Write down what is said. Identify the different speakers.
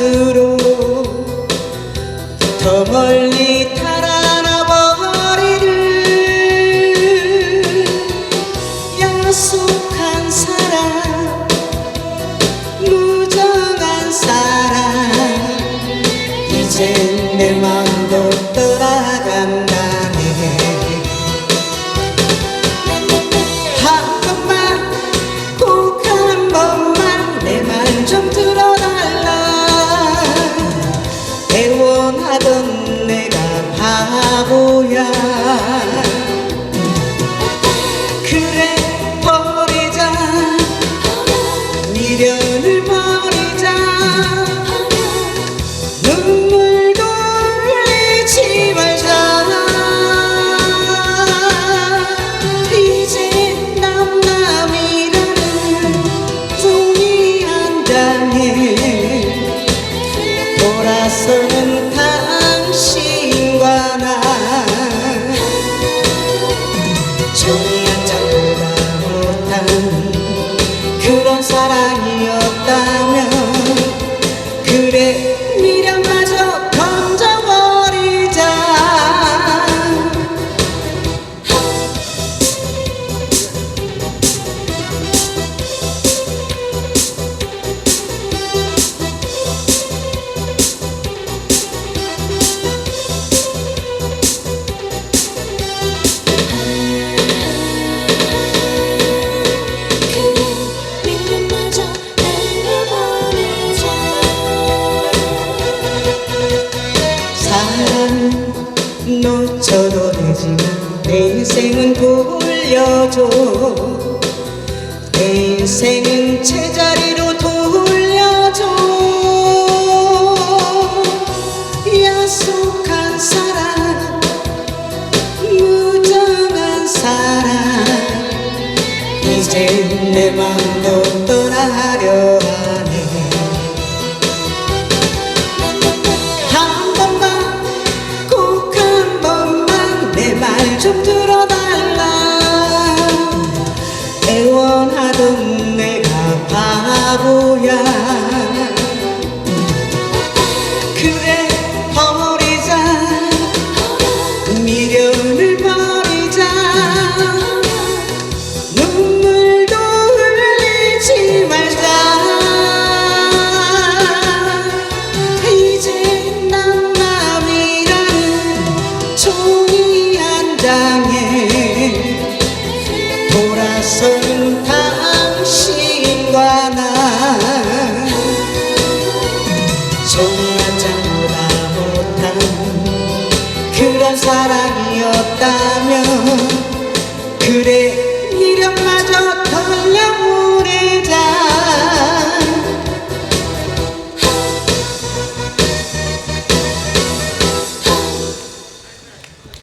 Speaker 1: 갈수록 더 멀리 달아나 버리는 약속한 사랑 무정한 사랑 이젠 바보야. 그래 버리자. 미련을 버리자. 눈물도 흘리지 말자. 이제 남남이라는 종이 한 장에 놓쳐도 되지만 내 인생은 돌려줘. 내 인생은 제자리로 돌려줘. 약속한 사랑 무정한 사랑. 이제 내 맘도 좀 들어달라. 애원하던 내가 바보야. 그래 것은 당신과 나. 속난자보다 못한 그런 사랑이었다면 그래 이름마저 털려버리자.